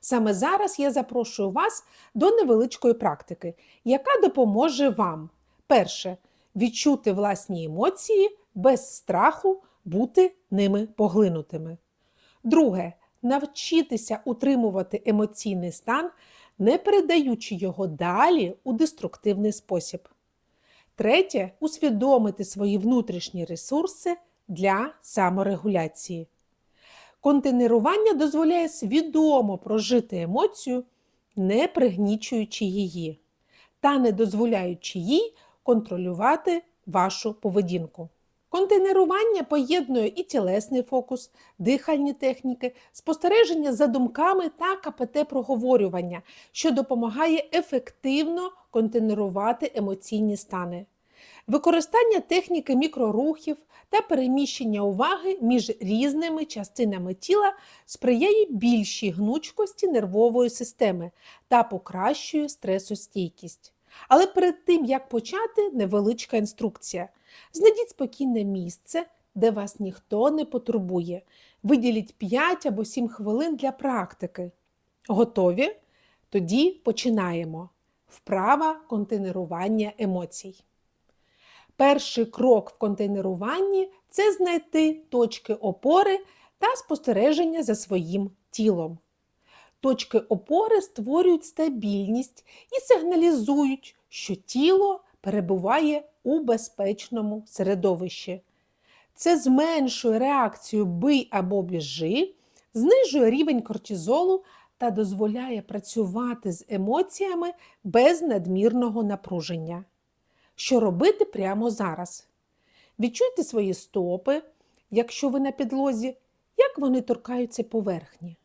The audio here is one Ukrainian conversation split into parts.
Саме зараз я запрошую вас до невеличкої практики, яка допоможе вам перше відчути власні емоції без страху бути ними поглинутими. Друге навчитися утримувати емоційний стан, не передаючи його далі у деструктивний спосіб. Третє усвідомити свої внутрішні ресурси для саморегуляції. Контейнерування дозволяє свідомо прожити емоцію, не пригнічуючи її, та не дозволяючи їй контролювати вашу поведінку. Контейнерування поєднує і тілесний фокус, дихальні техніки, спостереження за думками та КПТ-проговорювання, що допомагає ефективно контейнерувати емоційні стани. Використання техніки мікрорухів та переміщення уваги між різними частинами тіла сприяє більшій гнучкості нервової системи та покращує стресостійкість. Але перед тим, як почати, невеличка інструкція. Знайдіть спокійне місце, де вас ніхто не потурбує. Виділіть 5 або 7 хвилин для практики. Готові? Тоді починаємо. Вправа контейнерування емоцій. Перший крок в контейнеруванні це знайти точки опори та спостереження за своїм тілом. Точки опори створюють стабільність і сигналізують, що тіло перебуває у безпечному середовищі. Це зменшує реакцію бий або біжи, знижує рівень кортизолу та дозволяє працювати з емоціями без надмірного напруження. Що робити прямо зараз? Відчуйте свої стопи, якщо ви на підлозі, як вони торкаються поверхні.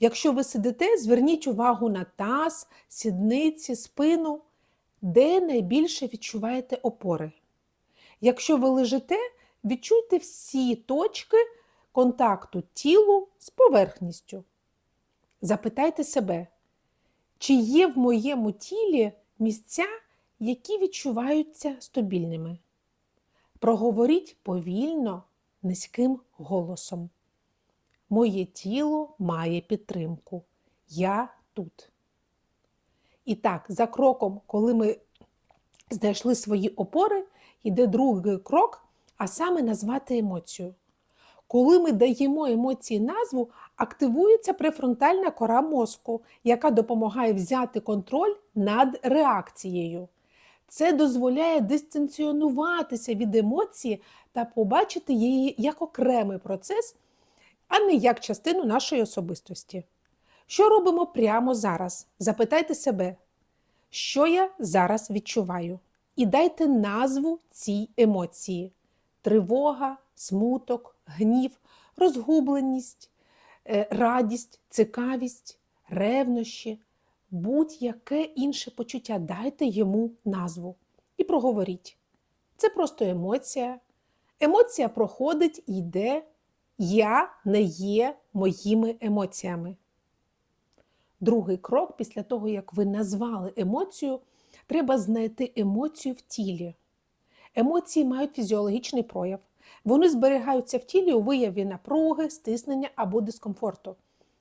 Якщо ви сидите, зверніть увагу на таз, сідниці, спину, де найбільше відчуваєте опори. Якщо ви лежите, відчуйте всі точки контакту тілу з поверхністю. Запитайте себе, чи є в моєму тілі місця, які відчуваються стабільними. Проговоріть повільно, низьким голосом. Моє тіло має підтримку. Я тут. І так, за кроком, коли ми знайшли свої опори, йде другий крок, а саме назвати емоцію. Коли ми даємо емоції назву, активується префронтальна кора мозку, яка допомагає взяти контроль над реакцією. Це дозволяє дистанціонуватися від емоції та побачити її як окремий процес, а не як частину нашої особистості. Що робимо прямо зараз? Запитайте себе, що я зараз відчуваю? І дайте назву цій емоції: тривога, смуток, гнів, розгубленість, е, радість, цікавість, ревнощі, будь-яке інше почуття. Дайте йому назву і проговоріть. Це просто емоція. Емоція проходить і йде. Я не є моїми емоціями. Другий крок, після того, як ви назвали емоцію, треба знайти емоцію в тілі. Емоції мають фізіологічний прояв. Вони зберігаються в тілі у вияві напруги, стиснення або дискомфорту.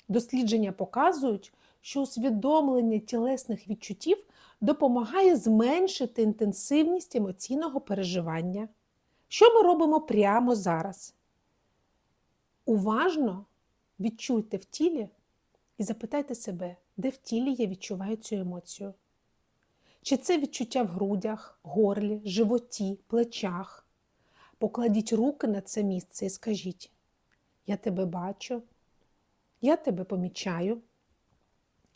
Дослідження показують, що усвідомлення тілесних відчуттів допомагає зменшити інтенсивність емоційного переживання. Що ми робимо прямо зараз? Уважно відчуйте в тілі і запитайте себе, де в тілі я відчуваю цю емоцію. Чи це відчуття в грудях, горлі, животі, плечах? Покладіть руки на це місце і скажіть: Я тебе бачу, я тебе помічаю,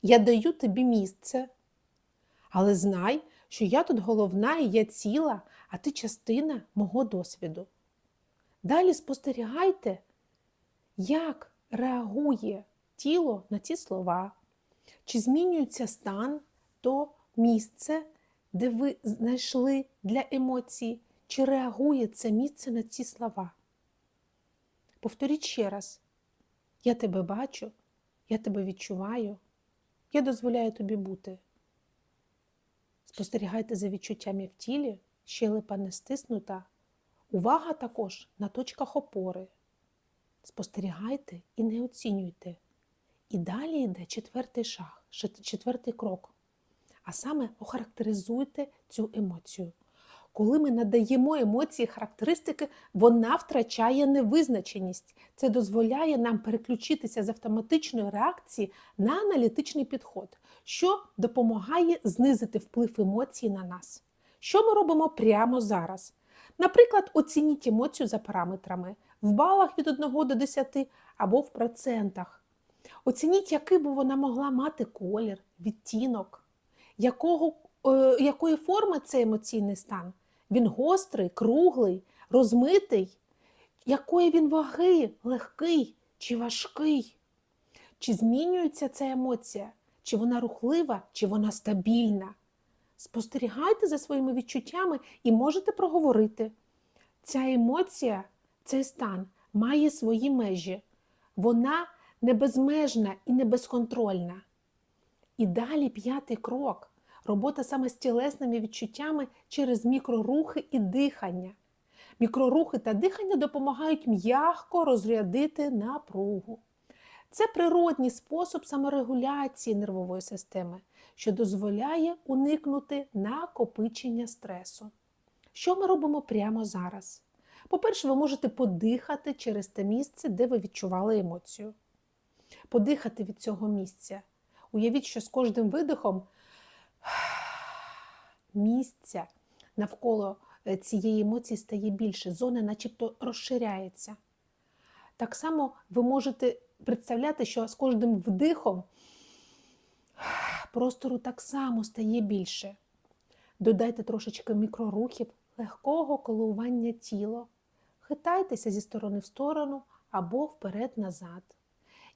я даю тобі місце, але знай, що я тут головна і я ціла, а ти частина мого досвіду. Далі спостерігайте, як реагує тіло на ці слова, чи змінюється стан то місце, де ви знайшли для емоцій, чи реагує це місце на ці слова. Повторіть ще раз: я тебе бачу, я тебе відчуваю, я дозволяю тобі бути. Спостерігайте за відчуттями в тілі, щелепа не стиснута. Увага також на точках опори. Спостерігайте і не оцінюйте. І далі йде четвертий шаг, четвертий крок. А саме охарактеризуйте цю емоцію. Коли ми надаємо емоції характеристики, вона втрачає невизначеність. Це дозволяє нам переключитися з автоматичної реакції на аналітичний підход, що допомагає знизити вплив емоцій на нас. Що ми робимо прямо зараз? Наприклад, оцініть емоцію за параметрами в балах від 1 до 10 або в процентах. Оцініть, який би вона могла мати колір, відтінок, якого, е, якої форми цей емоційний стан. Він гострий, круглий, розмитий, якої він ваги, легкий чи важкий. Чи змінюється ця емоція? Чи вона рухлива, чи вона стабільна? Спостерігайте за своїми відчуттями і можете проговорити. Ця емоція, цей стан має свої межі. Вона не безмежна і не безконтрольна. І далі п'ятий крок робота саме з тілесними відчуттями через мікрорухи і дихання. Мікрорухи та дихання допомагають м'яко розрядити напругу. Це природній спосіб саморегуляції нервової системи, що дозволяє уникнути накопичення стресу. Що ми робимо прямо зараз? По-перше, ви можете подихати через те місце, де ви відчували емоцію. Подихати від цього місця. Уявіть, що з кожним видихом місця навколо е, цієї емоції стає більше, зона начебто розширяється. Так само ви можете представляти, що з кожним вдихом простору так само стає більше. Додайте трошечки мікрорухів, легкого коливання тіла. Хитайтеся зі сторони в сторону або вперед-назад.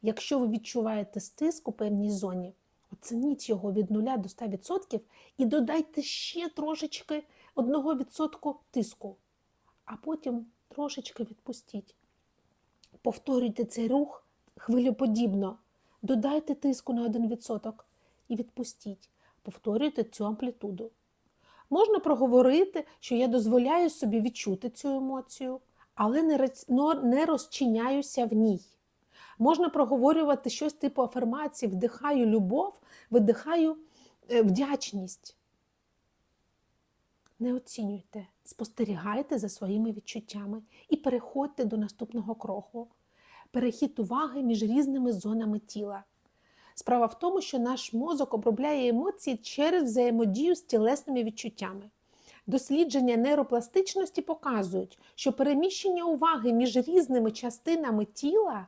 Якщо ви відчуваєте стиск у певній зоні, оцініть його від 0 до 100% і додайте ще трошечки 1% тиску, а потім трошечки відпустіть. Повторюйте цей рух хвилеподібно. Додайте тиску на 1% і відпустіть. Повторюйте цю амплітуду. Можна проговорити, що я дозволяю собі відчути цю емоцію, але не розчиняюся в ній. Можна проговорювати щось типу афірмації, вдихаю любов, видихаю е, вдячність. Не оцінюйте, спостерігайте за своїми відчуттями і переходьте до наступного кроку. Перехід уваги між різними зонами тіла. Справа в тому, що наш мозок обробляє емоції через взаємодію з тілесними відчуттями. Дослідження нейропластичності показують, що переміщення уваги між різними частинами тіла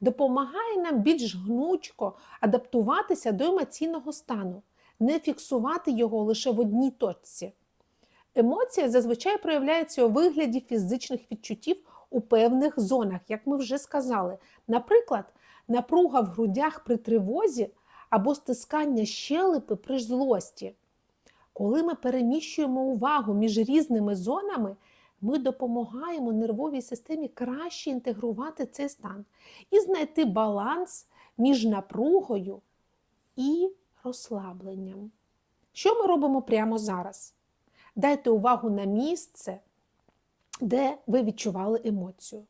допомагає нам більш гнучко адаптуватися до емоційного стану, не фіксувати його лише в одній точці. Емоція зазвичай проявляється у вигляді фізичних відчуттів у певних зонах, як ми вже сказали. Наприклад, напруга в грудях при тривозі або стискання щелепи при злості. Коли ми переміщуємо увагу між різними зонами, ми допомагаємо нервовій системі краще інтегрувати цей стан і знайти баланс між напругою і розслабленням. Що ми робимо прямо зараз? Дайте увагу на місце, де ви відчували емоцію.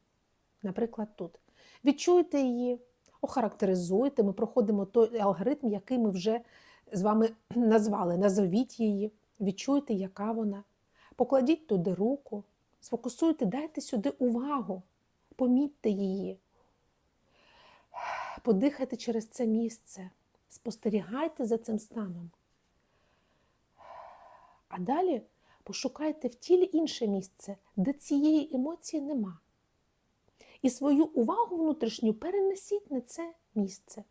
Наприклад, тут. Відчуйте її, охарактеризуйте. Ми проходимо той алгоритм, який ми вже з вами назвали. Назовіть її, відчуйте, яка вона. Покладіть туди руку, сфокусуйте, дайте сюди увагу, помітьте її. Подихайте через це місце, спостерігайте за цим станом. А далі пошукайте в тілі інше місце, де цієї емоції нема. І свою увагу внутрішню перенесіть на це місце.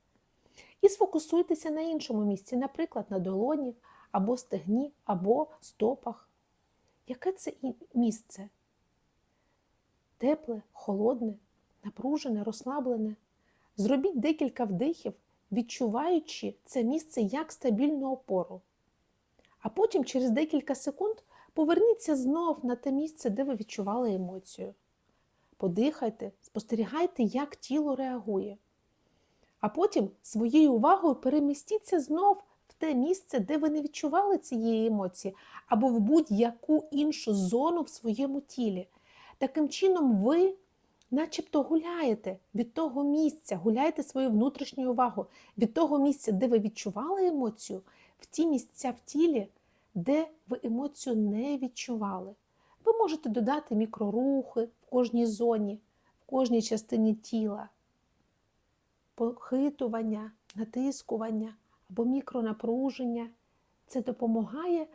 І сфокусуйтеся на іншому місці, наприклад, на долоні, або стегні, або стопах. Яке це місце? Тепле, холодне, напружене, розслаблене. Зробіть декілька вдихів, відчуваючи це місце як стабільну опору. А потім, через декілька секунд, поверніться знов на те місце, де ви відчували емоцію. Подихайте, спостерігайте, як тіло реагує. А потім своєю увагою перемістіться знов в те місце, де ви не відчували цієї емоції, або в будь-яку іншу зону в своєму тілі. Таким чином, ви начебто гуляєте від того місця, гуляєте свою внутрішню увагу від того місця, де ви відчували емоцію, в ті місця в тілі, де ви емоцію не відчували. Ви можете додати мікрорухи в кожній зоні, в кожній частині тіла, похитування, натискування або мікронапруження. Це допомагає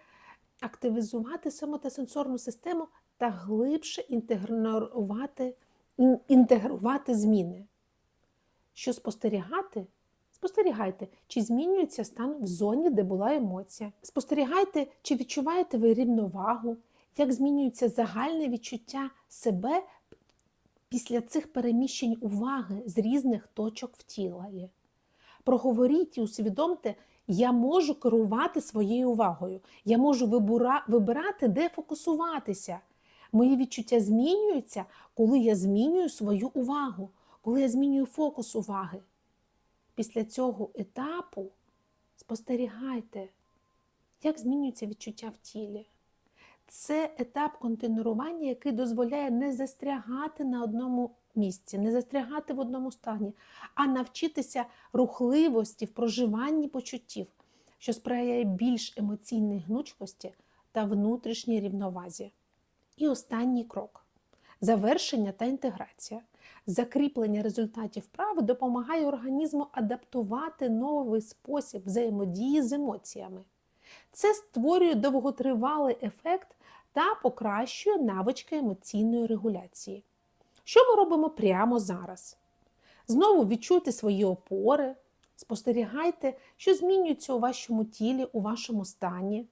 активізувати самотесенсорну систему та глибше інтегрувати, інтегрувати зміни. Що спостерігати? Спостерігайте, чи змінюється стан в зоні, де була емоція. Спостерігайте, чи відчуваєте ви рівновагу, як змінюється загальне відчуття себе після цих переміщень уваги з різних точок в тілі. Проговоріть і усвідомте, я можу керувати своєю увагою, я можу вибирати, де фокусуватися. Мої відчуття змінюються, коли я змінюю свою увагу, коли я змінюю фокус уваги. Після цього етапу спостерігайте, як змінюється відчуття в тілі. Це етап контейнерування, який дозволяє не застрягати на одному місці, не застрягати в одному стані, а навчитися рухливості в проживанні почуттів, що сприяє більш емоційній гнучкості та внутрішній рівновазі. І останній крок завершення та інтеграція. Закріплення результатів вправи допомагає організму адаптувати новий спосіб взаємодії з емоціями. Це створює довготривалий ефект та покращує навички емоційної регуляції. Що ми робимо прямо зараз? Знову відчуйте свої опори, спостерігайте, що змінюється у вашому тілі, у вашому стані.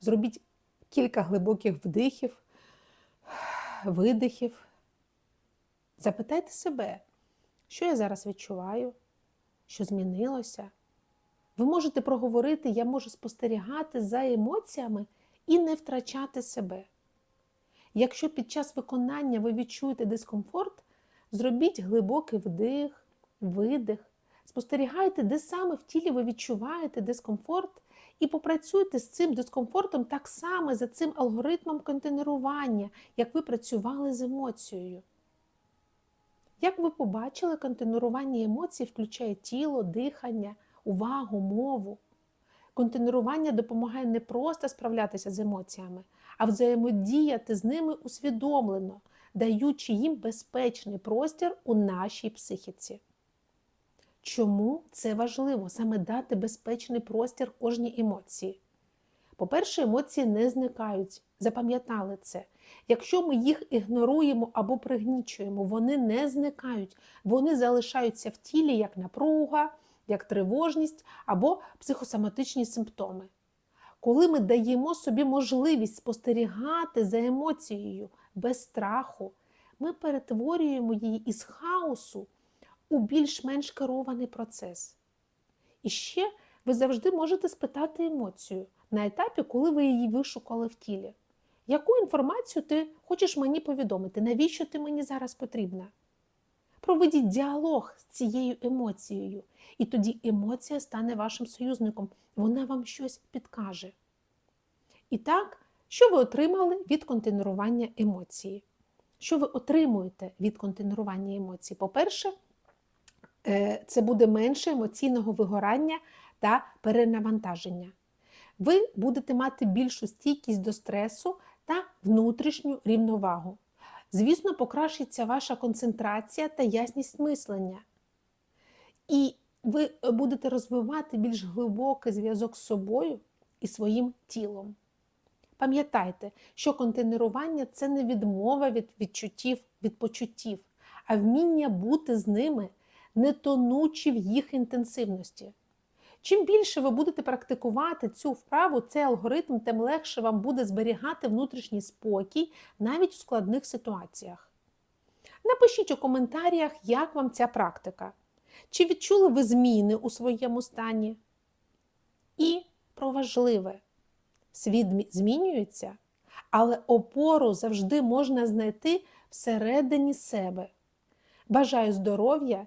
Зробіть кілька глибоких вдихів, видихів. Запитайте себе, що я зараз відчуваю, що змінилося. Ви можете проговорити, я можу спостерігати за емоціями і не втрачати себе. Якщо під час виконання ви відчуєте дискомфорт, зробіть глибокий вдих, видих, спостерігайте, де саме в тілі ви відчуваєте дискомфорт, і попрацюйте з цим дискомфортом так само за цим алгоритмом контейнерування, як ви працювали з емоцією. Як ви побачили, контейнерування емоцій включає тіло, дихання, увагу, мову. Контейнерування допомагає не просто справлятися з емоціями, а взаємодіяти з ними усвідомлено, даючи їм безпечний простір у нашій психіці. Чому це важливо саме дати безпечний простір кожній емоції? По-перше, емоції не зникають. Запам'ятали це. Якщо ми їх ігноруємо або пригнічуємо, вони не зникають, вони залишаються в тілі як напруга, як тривожність або психосоматичні симптоми. Коли ми даємо собі можливість спостерігати за емоцією без страху, ми перетворюємо її із хаосу у більш-менш керований процес. І ще ви завжди можете спитати емоцію на етапі, коли ви її вишукали в тілі. Яку інформацію ти хочеш мені повідомити? Навіщо ти мені зараз потрібна? Проведіть діалог з цією емоцією, і тоді емоція стане вашим союзником, вона вам щось підкаже. І так, що ви отримали від контейнерування емоції? Що ви отримуєте від контейнерування емоцій? По-перше, це буде менше емоційного вигорання та перенавантаження. Ви будете мати більшу стійкість до стресу та внутрішню рівновагу. Звісно, покращиться ваша концентрація та ясність мислення. І ви будете розвивати більш глибокий зв'язок з собою і своїм тілом. Пам'ятайте, що контейнерування це не відмова від відчуттів, від почуттів, а вміння бути з ними, не тонучи в їх інтенсивності. Чим більше ви будете практикувати цю вправу, цей алгоритм, тим легше вам буде зберігати внутрішній спокій навіть у складних ситуаціях. Напишіть у коментарях, як вам ця практика. Чи відчули ви зміни у своєму стані? І про важливе, світ змінюється, але опору завжди можна знайти всередині себе. Бажаю здоров'я